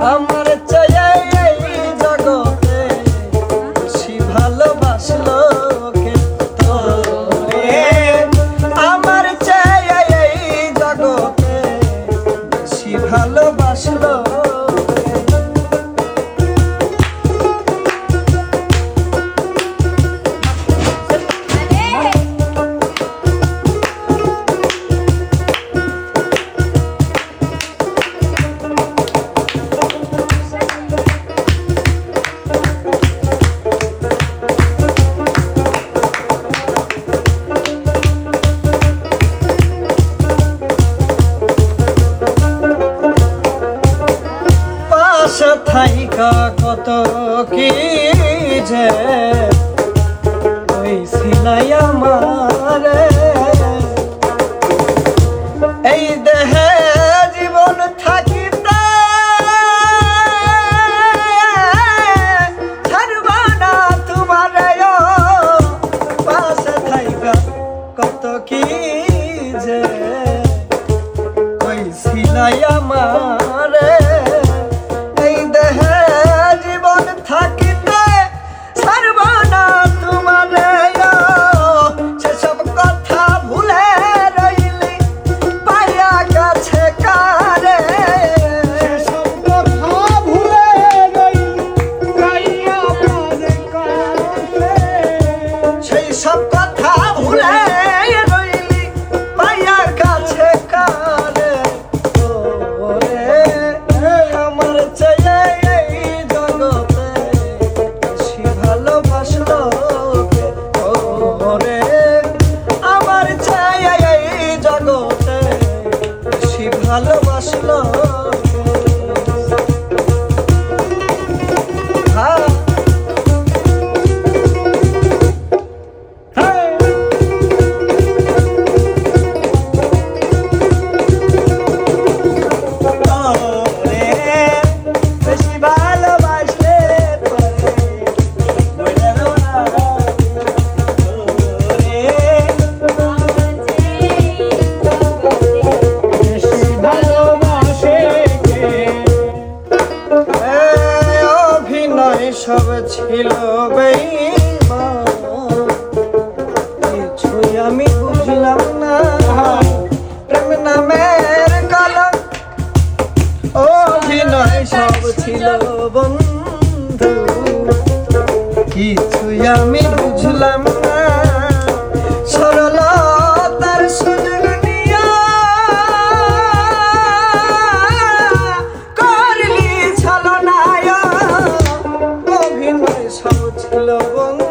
I'm কত কি যে ওই সিলাই আমার। এই দেহে জীবন থাকিতে ছাড়বানা তোমার পাশে থাইবা কত কি যে ওই সিলাই আমার। করে আমার ছায় জগতে। সে ভালোবাসলো সব ছিল কিছুই আমি বুঝলাম না। প্রেম নামের কলম অভিনয় সব ছিল বন্ধু। কিছুই আমি বুঝলাম না Yaşamayız havuç kılavun